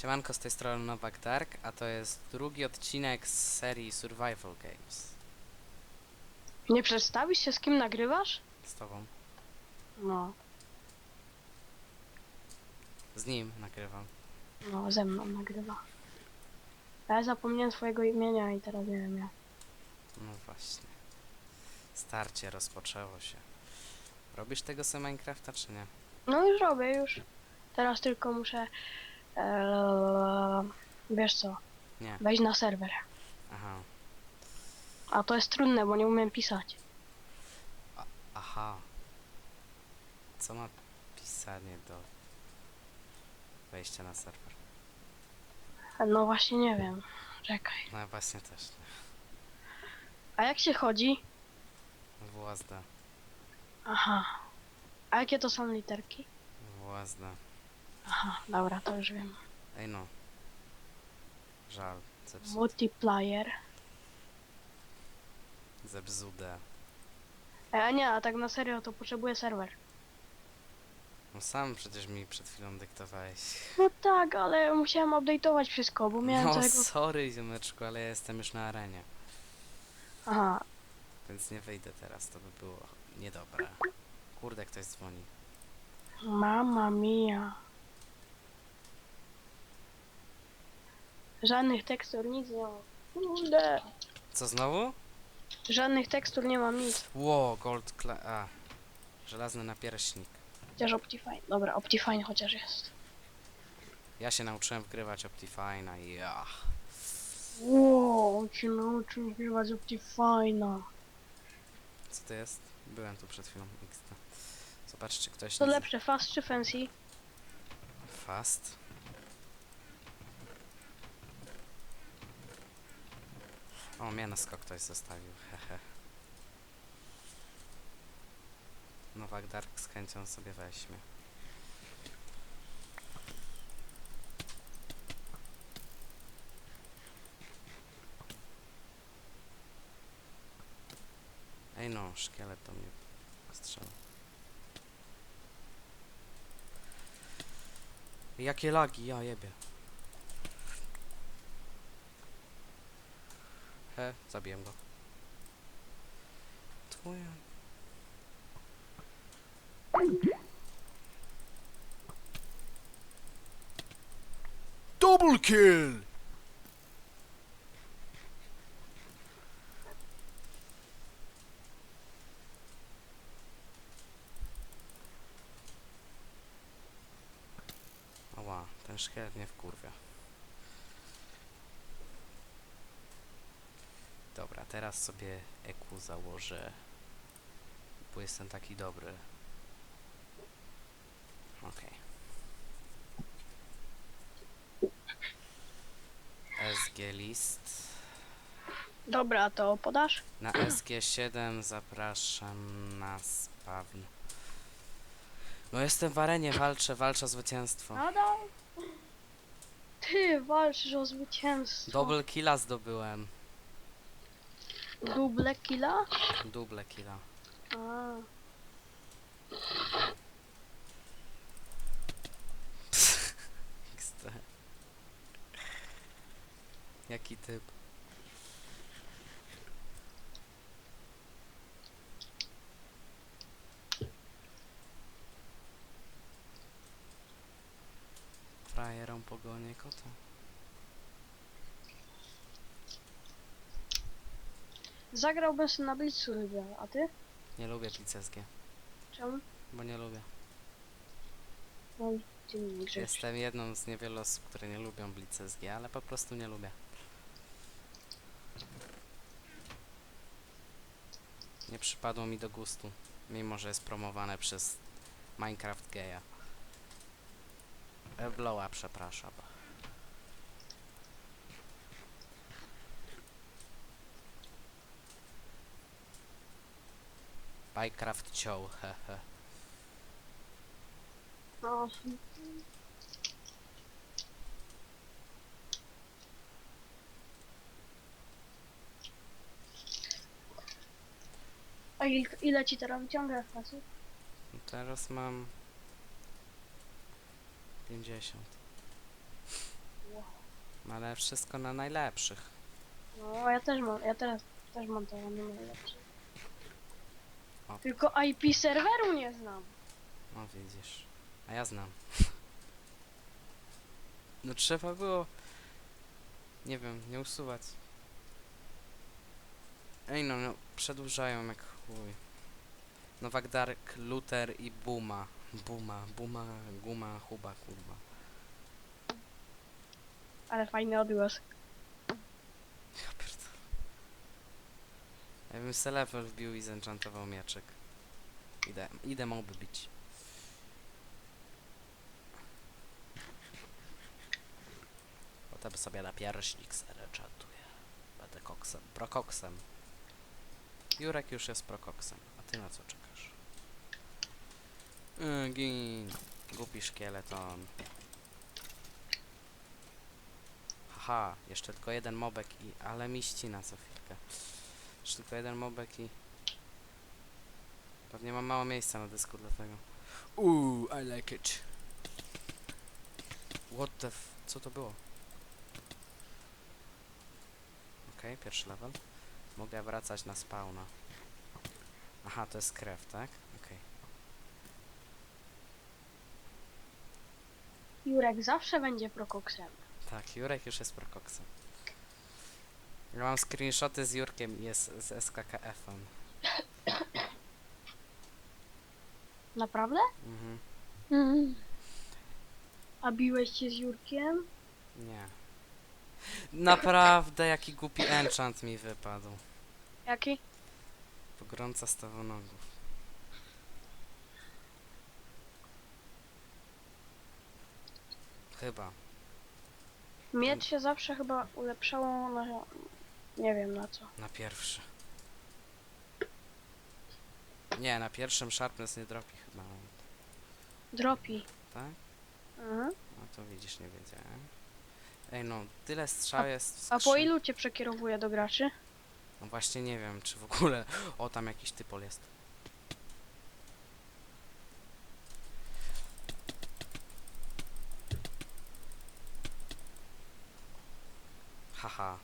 Siemanko, z tej strony Nowak Dark, a to jest drugi odcinek z serii Survival Games. Nie przedstawisz się z kim nagrywasz? Z tobą. No, Z nim nagrywam. no ze mną nagrywa. A ja zapomniałem swojego imienia i teraz nie wiem jak. No właśnie. Starcie rozpoczęło się. Robisz tego se Minecrafta, czy nie? No już robię, już. Teraz tylko muszę... Eee, wiesz co, Nie. wejść na serwer. Aha. A to jest trudne, bo nie umiem pisać. Aha. Co ma pisanie do wejścia na serwer? No właśnie nie wiem. Czekaj. No ja właśnie też nie. A jak się chodzi? WSD. Aha. A jakie to są literki? WSD. Aha, dobra, to już wiem. Ej no. Żal. Zepsu Multiplier. zepsude. E, A nie, a tak na serio to potrzebuję serwer. No sam przecież mi przed chwilą dyktowałeś. No tak, ale musiałem update'ować wszystko, bo miałem No całego... sorry ziomeczku, ale ja jestem już na arenie. Aha, Więc nie wyjdę teraz, to by było niedobre. Kurde, ktoś dzwoni. Mama mia. Żadnych tekstur, nic nie mam. Kurde. Co znowu? Żadnych tekstur nie mam, nic. Ło, gold kla... A. Żelazny napierśnik. Chociaż Optifine. Dobra, Optifine chociaż jest. Ja się nauczyłem wgrywać Optifine'a i ja. Wow, on się nauczył używać Optifine'a. Co to jest? Byłem tu przed chwilą. XD. Zobaczcie, ktoś To nie... lepsze, fast czy fancy? Fast. O, ktoś zostawił, hehe. Nowak Dark z chęcią sobie weźmie. Ej no, szkielet do mnie strzela. Jakie lagi, ja jebie. He, zabiłem go. Twoja. Double kill! Ała, ten szkielet mnie wkurwia. Dobra, teraz sobie EQ założę. Bo jestem taki dobry. Okej. SG list. Dobra, to podasz? Na SG7 zapraszam na spawn. No jestem w arenie, walczę, walczę o zwycięstwo. Nadal. Ty walczysz o zwycięstwo. Double killa zdobyłem. Double killa? Double killa. A. XD. Jaki typ? Frajerą pogonię kota. Zagrałbym sobie na Blitzu chyba, a ty? Nie lubię PCSG, Czemu? bo nie lubię. No, ty nie. Jestem jedną z niewielu osób, które nie lubią Blitz SG, ale po prostu nie lubię. Nie przypadło mi do gustu, mimo że jest promowane przez Minecraft Geja. Ebloa, przepraszam. Minecraft ciął, hehe. No. A il, ile ci teraz wyciąga kasy? Teraz mam 50. Ale wszystko na najlepszych. No, ja też mam, ja teraz też mam to na najlepsze. Tylko IP serweru nie znam. No widzisz. A ja znam. No trzeba było... Nie wiem, nie usuwać. Ej no, no przedłużają jak chuj. Nowak Dark, Luther i Buma. Buma, Buma, Guma, Huba, kurwa. Ale fajny odgłos. Ja pierdolę. Ja bym se wbił i zenchantował mieczek. Idę, idę moby bić. Potem sobie na pierśnik zenchantuję. Będę koksem, prokoksem. Jurek już jest prokoksem, a ty na co czekasz? Yy, gin, głupi szkieleton. Haha, jeszcze tylko jeden mobek i... Ale mi ścina co chwilkę. Jeszcze tylko jeden mobek i... Pewnie mam mało miejsca na dysku dlatego. Uuu, I like it. What the f... Co to było? Okej, pierwszy level. Mogę wracać na spawna. Aha, to jest krew, tak? Okej. Jurek zawsze będzie prokoksem. Tak, Jurek już jest prokoksem. Ja mam screenshoty z Jurkiem i jest z SKKF-em. Naprawdę? Mhm. Mhm. A biłeś się z Jurkiem? Nie. Naprawdę, jaki głupi enchant mi wypadł. Jaki? Pogromca stawonogów. Chyba. Miecz się zawsze chyba ulepszało na... Nie wiem na co. Na pierwszy. Nie, na pierwszym Sharpness nie dropi chyba. Dropi. Tak? Mhm. No to widzisz, nie wiedziałem. Ej no, tyle strzał jest w A po ilu cię przekierowuje do graczy? No właśnie nie wiem, czy w ogóle... O, tam jakiś typol jest. Haha,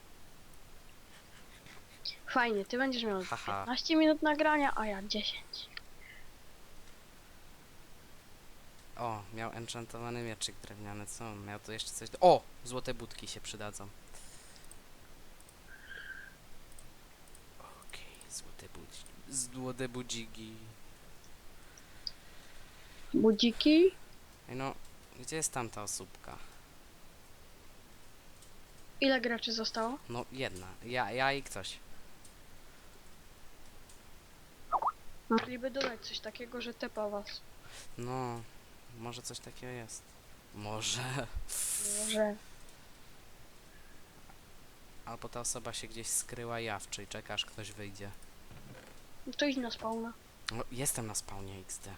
Fajnie, ty będziesz miał Haha. 15 minut nagrania, a ja 10. o, miał enchantowany mieczyk drewniany, co on miał tu jeszcze coś... do- O! Złote budki się przydadzą. Okej, złote budzi... Złote budziki. Budziki? Ej no, gdzie jest tamta osóbka? Ile graczy zostało? No, jedna. Ja, ja i ktoś. Mogliby dodać coś takiego, że tepa was. No, może coś takiego jest. Może. Może. Albo ta osoba się gdzieś skryła jawczy i czeka aż ktoś wyjdzie. No to idź na spawna. No, jestem na spawnie XD.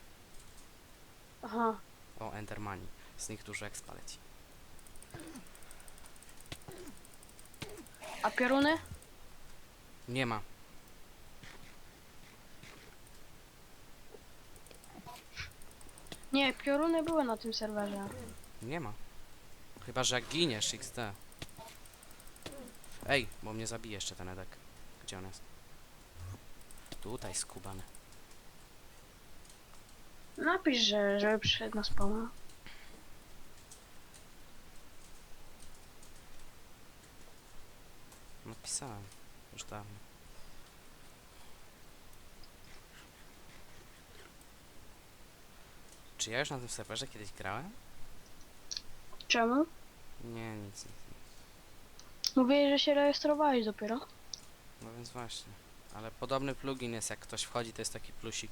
Aha. O, Endermani. Z nich dużo expa leci. A pioruny? Nie ma. Nie, pioruny były na tym serwerze. Nie ma. Chyba, że jak giniesz XD. Ej, bo mnie zabije jeszcze ten Edek. Gdzie on jest? Tutaj skubany. Napisz, że żeby przyszedł na spawna. Napisałem. Już dawno. Czy ja już na tym serwerze kiedyś grałem? Czemu? Nie, nic, nic. Mówiłeś, że się rejestrowałeś dopiero. No więc właśnie. Ale podobny plugin jest, jak ktoś wchodzi, to jest taki plusik.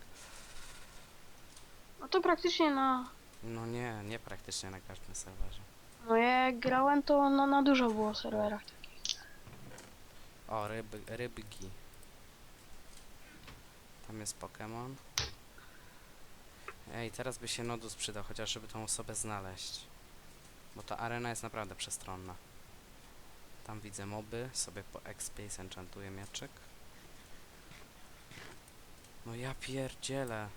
No to praktycznie na... No nie, nie praktycznie na każdym serwerze. No ja jak grałem, to no, na dużo było serwerach. O, ryby, rybki. Tam jest Pokémon. Ej, teraz by się Nodus przydał, chociaż żeby tą osobę znaleźć. Bo ta arena jest naprawdę przestronna. Tam widzę moby, sobie po XP enchantuję mieczek. No ja pierdzielę.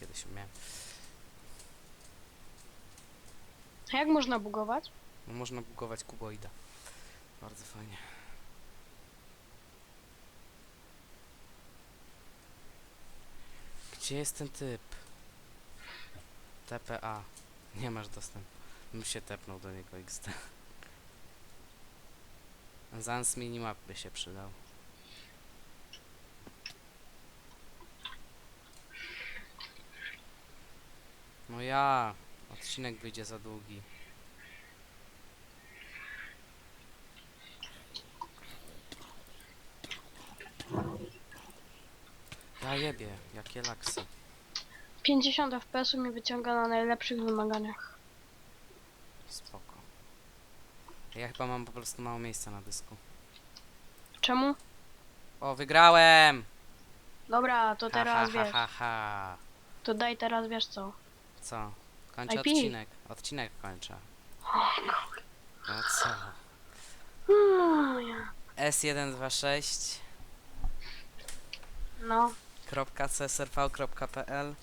Kiedyś umiałem. A jak można bugować? No można bugować kuboida. Bardzo fajnie. Gdzie jest ten typ? TPA. Nie masz dostępu. Bym się tepnął do niego XD. Zans minimap by się przydał. Ja. Odcinek wyjdzie za długi. Ja jebie, jakie laksy. 50 fps mi wyciąga na najlepszych wymaganiach. Spoko. Ja chyba mam po prostu mało miejsca na dysku. Czemu? O, wygrałem! Dobra, to teraz ha, ha, wiesz. ha, ha. To daj teraz wiesz co. Co? Kończę IP. odcinek. Odcinek kończę. No co? No, ja. S126 no, .csrv.pl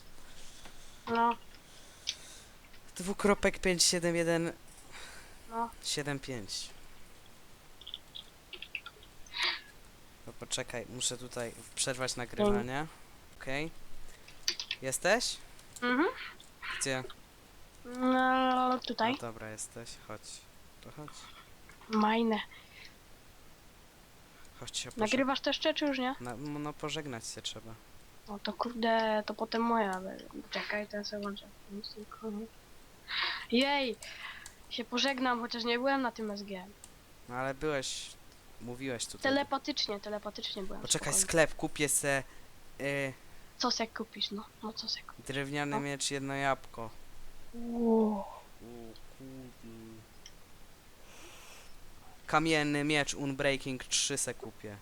no, dwukropek 571 no. 75 No poczekaj, muszę tutaj przerwać nagrywanie. Okej. Jesteś? Mhm. Gdzie? No, tutaj. No dobra, jesteś. Chodź. To chodź. Majne. Chodź się pożegnać. Nagrywasz to jeszcze, czy już nie? Na, no pożegnać się trzeba. No to kurde, to potem moja. be- Czekaj, ten sobie włączę. Jej! Się pożegnam, chociaż nie byłem na tym SG. No ale byłeś, mówiłeś tutaj. Telepatycznie, telepatycznie byłem. Poczekaj, spokojnie. sklep, kupię se y, Co se kupisz, no? No co se kupisz? drewniany No. miecz, jedno jabłko. Wow. Kurde. Kamienny miecz Unbreaking 3 se kupię.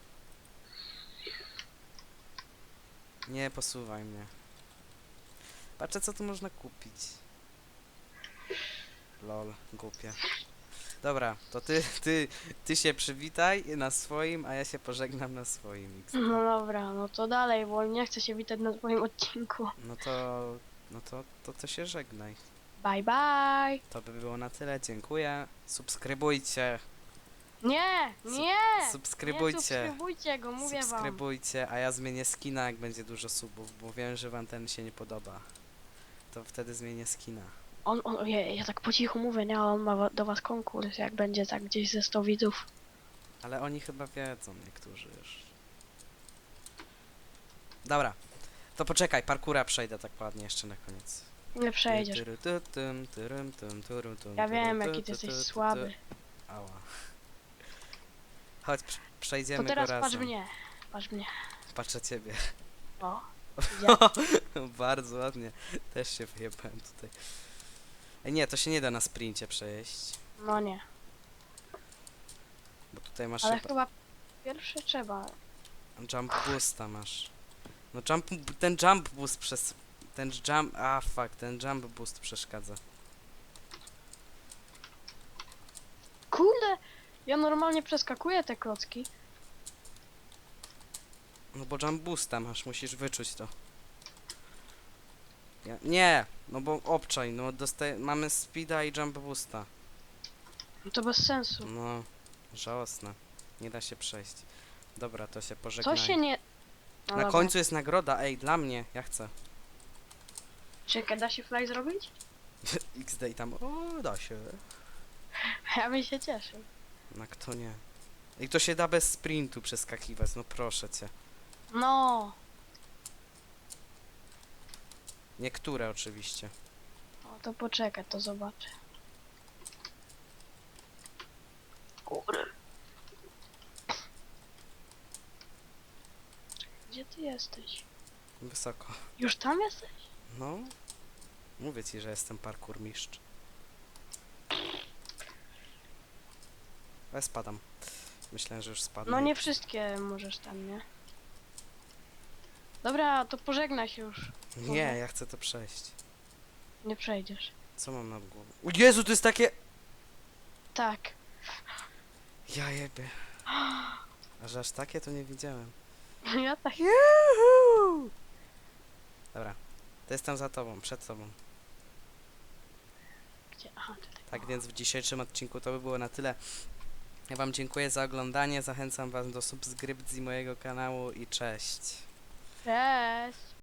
Nie posuwaj mnie. Patrzę co tu można kupić. Lol, głupie. Dobra, to ty, ty, ty się przywitaj na swoim, a ja się pożegnam na swoim. No dobra, no to dalej, bo nie chcę się witać na twoim odcinku. No to, no to, to, to się żegnaj. Bye bye! To by było na tyle, dziękuję. Subskrybujcie, Nie! Nie! subskrybujcie. Nie subskrybujcie go, mówię wam. Subskrybujcie, a ja zmienię skina, jak będzie dużo subów, bo wiem, że wam ten się nie podoba. To wtedy zmienię skina. On, on, ja, ja tak po cichu mówię, nie? On ma wa- do was konkurs, jak będzie tak gdzieś ze 100 widzów. Ale oni chyba wiedzą, niektórzy już. Dobra. To poczekaj, parkura przejdę tak ładnie jeszcze na koniec. Nie przejdziesz. Tyry, ty, tym, tyrym, tym, tyru, tym, Ja wiem, ty, jaki ty ty, jesteś ty, ty, słaby. Ała. Chodź, prz- przejdziemy To teraz go patrz razem. mnie. Patrz mnie. Patrzę ciebie. O. Bardzo ładnie. Też się wyjebałem tutaj. Ej, nie, to się nie da na sprincie przejść. No nie. Bo tutaj masz Ale chyba... chyba pierwszy trzeba. Jump boosta masz. No jump, ten jump boost przez... Ten jump... A, fuck, ten jump boost przeszkadza. Kurde! Ja normalnie przeskakuję te klocki. No bo jump boosta masz, musisz wyczuć to. Ja, nie! No bo obczaj, no dostaje, mamy speeda i jump boosta. No To bez sensu. No, żałosne. Nie da się przejść. Dobra, to się Co pożegnaj. się nie... No Na dobra. końcu jest nagroda, ej, dla mnie, ja chcę. Czekaj, da się fly zrobić? XD i tam, o, da się. Ja bym się cieszył. Na kto nie. I to się da bez sprintu przeskakiwać, no proszę cię. No. Niektóre oczywiście. O, to poczekaj, to zobaczę. Kurde. Gdzie ty jesteś? Wysoko. Już tam jesteś? No. Mówię ci, że jestem parkour mistrz. Ale spadam. Myślałem, że już spadłem. No nie wszystkie możesz tam, nie? Dobra, to pożegnaj się już. Nie, ja chcę to przejść. Nie przejdziesz. Co mam nad głową? O Jezu, to jest takie... Tak. Ja jebie. A że aż takie to nie widziałem. Ja tak. Juhu! Dobra. To jestem za tobą, przed tobą. Gdzie? Aha, tutaj. Tak więc w dzisiejszym odcinku to by było na tyle. Ja wam dziękuję za oglądanie, zachęcam was do subskrypcji mojego kanału i cześć. Cześć!